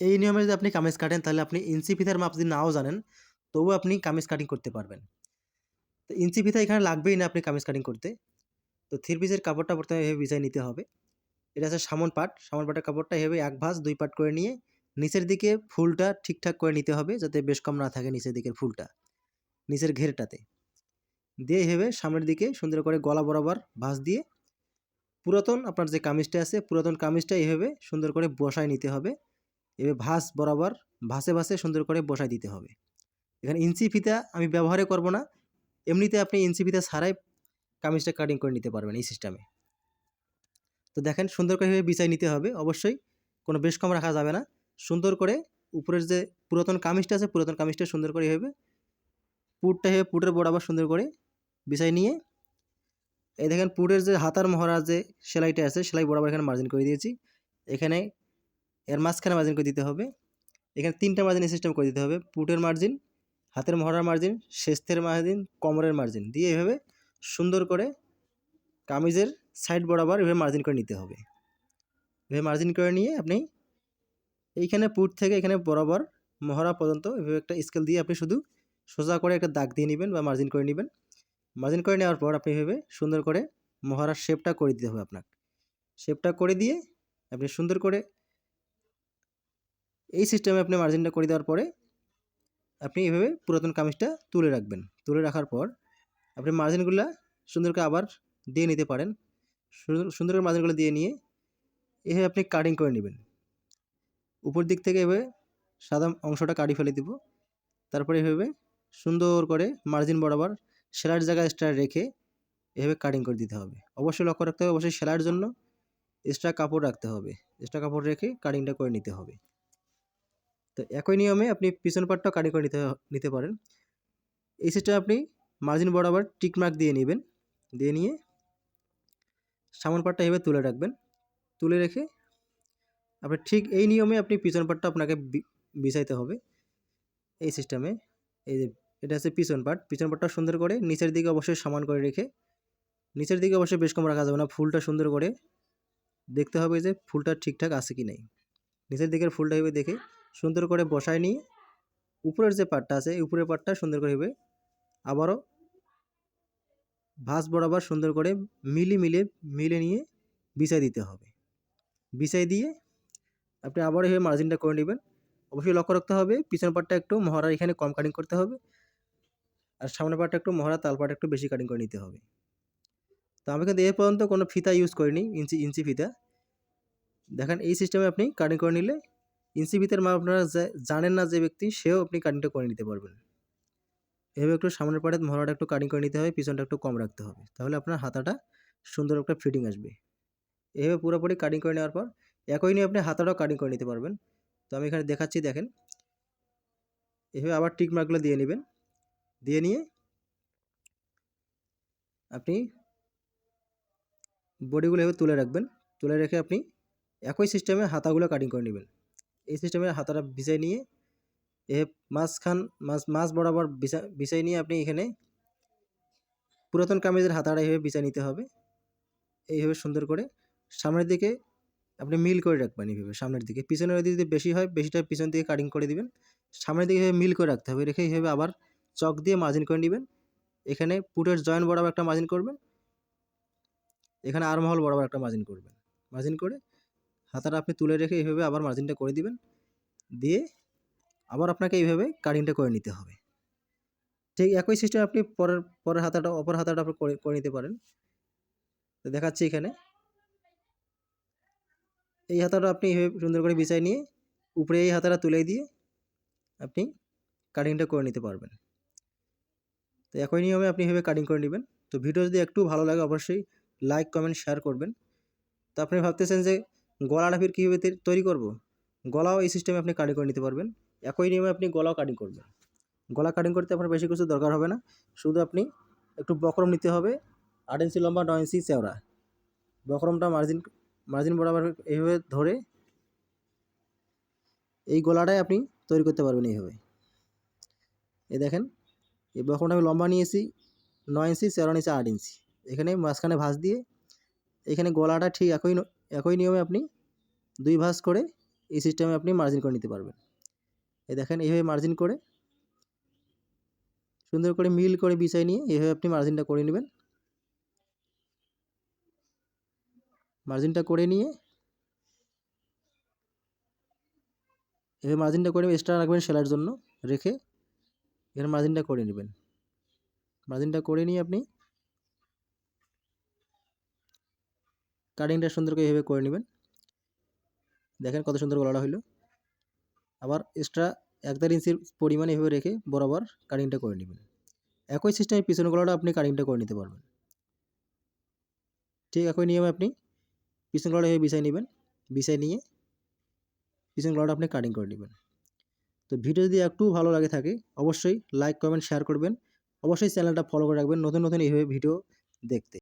এই নিয়মে যদি আপনি কামিজ কাটেন, তাহলে আপনি ইঞ্চি ফিতার মাপ যদি নাও জানেন, তবুও আপনি কামিজ কাটিং করতে পারবেন। তো ইঞ্চি ফিতা এখানে লাগবেই না আপনি কামিজ কাটিং করতে। তো থ্রি পিসের কাপড়টা প্রথমে এভাবে বিছাই নিতে হবে। এটা আছে সামন পাট। সামন পাটের কাপড়টা এভাবে এক ভাঁজ, দুই পাট করে নিয়ে নিচের দিকে ফুলটা ঠিকঠাক করে নিতে হবে, যাতে বেশ কম না থাকে নিচের দিকের ফুলটা, নিচের ঘেরটাতে। দিয়ে এভাবে সামনের দিকে সুন্দর করে গলা বরাবর ভাঁজ দিয়ে পুরাতন আপনার যে কামিজটা আছে, পুরাতন কামিজটা এভাবে সুন্দর করে বসায় নিতে হবে। এভাবে ভাঁজ বরাবর ভাসে ভাসে সুন্দর করে বসায় দিতে হবে। এখানে ইঞ্চি ফিতা আমি ব্যবহারে করব না। এমনিতে আপনি ইঞ্চি ফিতা ছাড়াই কামিজটা কাটিং করে নিতে পারবেন এই সিস্টেমে তো দেখেন সুন্দর করে এভাবে বিছাই নিতে হবে। অবশ্যই কোনো বেশ কম রাখা যাবে না। সুন্দর করে উপরের যে পুরাতন কামিজটা আছে, পুরাতন কামিজটা সুন্দর করে এভাবে পুটটা এভাবে পুটের বরাবর সুন্দর করে বিছাই নিয়ে, এই দেখেন পুটের যে হাতার মহড়া যে সেলাইটা আছে, সেলাই বরাবর এখানে মার্জিন করে দিয়েছি। এখানে এর মাঝখানে মার্জিন করে দিতে হবে। এখানে তিনটা মার্জিন সিস্টেম করে দিতে হবে। পুটের মার্জিন হাতের মহড়ার মার্জিন শেষের মার্জিন কোমরের মার্জিন দিয়ে এভাবে সুন্দর করে কামিজের সাইড বরাবর এভাবে মার্জিন করে নিতে হবে। এভাবে মার্জিন করে নিয়ে আপনি এইখানে পুট থেকে এখানে বরাবর মহড়া পর্যন্ত এভাবে একটা স্কেল দিয়ে আপনি শুধু সোজা করে একটা দাগ দিয়ে নেবেন বা মার্জিন করে নেবেন। মার্জিন করে নেওয়ার পর আপনি এভাবে সুন্দর করে মহড়ার শেপটা করে দিতে হবে আপনাকে। শেপটা করে দিয়ে আপনি সুন্দর করে এই সিস্টেমে আপনি মার্জিনটা করে দেওয়ার পরে আপনি এভাবে পুরাতন কামিজটা তুলে রাখবেন। তুলে রাখার পর আপনি মার্জিনগুলো সুন্দর করে আবার দিয়ে নিতে পারেন। সুন্দর করে মার্জিনগুলো দিয়ে নিয়ে এভাবে আপনি কাটিং করে নেবেন। উপর দিক থেকে এভাবে সাদা অংশটা কাটি ফেলে দিব। তারপরে এভাবে সুন্দর করে মার্জিন বরাবর সেলাইয়ের জায়গায় এক্সট্রা রেখে এভাবে কাটিং করে দিতে হবে। অবশ্যই লক্ষ্য রাখতে হবে, অবশ্যই সেলাইয়ের জন্য এক্সট্রা কাপড় রাখতে হবে। এক্সট্রা কাপড় রেখে কাটিংটা করে নিতে হবে। তো একই নিয়মে আপনি পিছন পাটটাও কাটিং করে নিতে নিতে পারেন। এই সিস্টেমে আপনি মার্জিন বরাবর টিক মার্ক দিয়ে নেবেন। দিয়ে নিয়ে সামন পাটটা এভাবে তুলে রাখবেন। তুলে রেখে আপনি ঠিক এই নিয়মে আপনি পিছন পাটটা আপনাকে বিছাইতে হবে। এই সিস্টেমে এই যে এটা হচ্ছে পিছন পাট। পিছন পাটটা সুন্দর করে নিচের দিকে অবশ্যই সমান করে রেখে নিচের দিকে অবশ্যই বেশ কম রাখা যাবে না। ফুলটা সুন্দর করে দেখতে হবে যে ফুলটা ঠিকঠাক আছে কি নাই। নিচের দিকের ফুলটা এভাবে দেখে সুন্দর করে বসায় নিয়ে উপরের যে পাটটা আছে, এই উপরের পাটটা সুন্দর করে হবে আবারও ভাঁজ বরাবর সুন্দর করে মিলি মিলে মিলে নিয়ে বিছাই দিতে হবে। বিছাই দিয়ে আপনি আবার এভাবে মার্জিনটা করে নেবেন। অবশ্যই লক্ষ্য রাখতে হবে পিছনের পাটটা একটু মহড়া এখানে কম কাটিং করতে হবে আর সামনের পাটটা একটু মহড়া, তাল পাটটা একটু বেশি কাটিং করে নিতে হবে। তো আমি কিন্তু এ পর্যন্ত কোনো ফিতা ইউজ করিনি, ইঞ্চি ইঞ্চি ফিতা। দেখেন এই সিস্টেমে আপনি কাটিং করে নিলে ইঞ্চি ফিতার মাপ আপনারা জানেন না যে ব্যক্তি, সেও আপনি কাটিংটা করে নিতে পারবেন। এভাবে একটু সামনের পাটের মহড়াটা একটু কাটিং করে নিতে হবে, পিছনটা একটু কম রাখতে হবে। তাহলে আপনার হাতাটা সুন্দর একটা ফিটিং আসবে। এভাবে পুরোপুরি কাটিং করে নেওয়ার পর, একই নিয়ে আপনি হাতাটাও কাটিং করে নিতে পারবেন। তো আমি এখানে দেখাচ্ছি, দেখেন। এভাবে আবার টিক মার্কগুলো দিয়ে নেবেন। দিয়ে নিয়ে আপনি বডিগুলো এভাবে তুলে রাখবেন। তুলে রেখে আপনি একই সিস্টেমে হাতাগুলো কাটিং করে নেবেন। এই সিস্টেমে হাতাটা বিছাই নিয়ে এ মাঝখান মাছ মাছ বরাবর বিছা বিছাই নিয়ে আপনি এখানে পুরাতন কামিজের হাতাটা এভাবে বিছাই নিতে হবে। এইভাবে সুন্দর করে সামনের দিকে আপনি মিল করে রাখবেন এইভাবে সামনের দিকে। পিছনের দিকে যদি বেশি হয়, বেশিটা পিছন দিকে কাটিং করে দিবেন। সামনের দিকে মিল করে রাখতে হবে। রেখে এইভাবে আবার চক দিয়ে মার্জিন করে নেবেন। এখানে পুটের জয়েন্ট বরাবর একটা মার্জিন করবেন। এখানে আরমহল বরাবর একটা মার্জিন করবেন। মার্জিন করে হাতাটা আপনি তুলে রেখে এইভাবে আবার মার্জিনটা করে দিবেন। দিয়ে আবার আপনাকে এইভাবে কাটিংটা করে নিতে হবে। ঠিক একই সিস্টেম আপনি পরের পরের হাতাটা, অপর হাতাটা আপনি করে নিতে পারেন। তো দেখাচ্ছি এখানে। এই হাতাটা আপনি এইভাবে সুন্দর করে বিছাই নিয়ে উপরে এই হাতাটা তুলে দিয়ে আপনি কাটিংটা করে নিতে পারবেন। তো একই নিয়মে আপনি এভাবে কাটিং করে নেবেন। তো ভিডিও যদি একটু ভালো লাগে অবশ্যই লাইক কমেন্ট শেয়ার করবেন। তো আপনি ভাবতেছেন যে গলাটা ফির কীভাবে তৈরি করব? গলাও এই সিস্টেমে আপনি কাটিং করে নিতে পারবেন। একই নিয়মে আপনি গলাও কাটিং করবেন। গলা কাটিং করতে আপনার বেশি কিছু দরকার হবে না। শুধু আপনি একটু বক্রম নিতে হবে। আট ইঞ্চি লম্বা, নয় ইঞ্চি চেওড়া। বক্রমটা মার্জিন মার্জিন বরাবর এইভাবে ধরে এই গলাটাই আপনি তৈরি করতে পারবেন এইভাবে। এই দেখেন, এই বক্রমটা আমি লম্বা নিয়েছি, নয় ইঞ্চি, চেওড়া নিয়েছি, আট ইঞ্চি। এখানে মাঝখানে ভাঁজ দিয়ে, এখানে গলাটা ঠিক একই একই নিয়মে আপনি দুই ভাঁজ করে এই সিস্টেমে আপনি মার্জিন করে নিতে পারবেন। এই দেখেন, এইভাবে মার্জিন করে, সুন্দর করে মিল করে বিছাই নিয়ে এইভাবে আপনি মার্জিনটা করে নেবেন। মার্জিনটা করে নিয়ে এভাবে মার্জিনটা করে এক্সট্রা রাখবেন সেলাইয়ের জন্য রেখে এখানে মার্জিনটা করে নেবেন। মার্জিনটা করে নিয়ে আপনি কাটিংটা সুন্দর করে এভাবে করে নেবেন। দেখেন কত সুন্দর গলাটা হইল। আবার এক্সট্রা এক দেড় ইঞ্চির পরিমাণ এভাবে রেখে বরাবর কাটিংটা করে নেবেন। একই সিস্টেমে পিছনের গলাটা আপনি কাটিংটা করে নিতে পারবেন। ঠিক একই নিয়মে আপনি পিছন গলাটা এভাবে বিছাই নেবেন। বিছাই নিয়ে পিছন গলাটা আপনি কাটিং করে নেবেন। তো ভিডিও যদি একটু ভালো লাগে থাকে, অবশ্যই লাইক কমেন্ট শেয়ার করবেন। অবশ্যই চ্যানেলটা ফলো করে রাখবেন। নতুন নতুন এইভাবে ভিডিও দেখতে।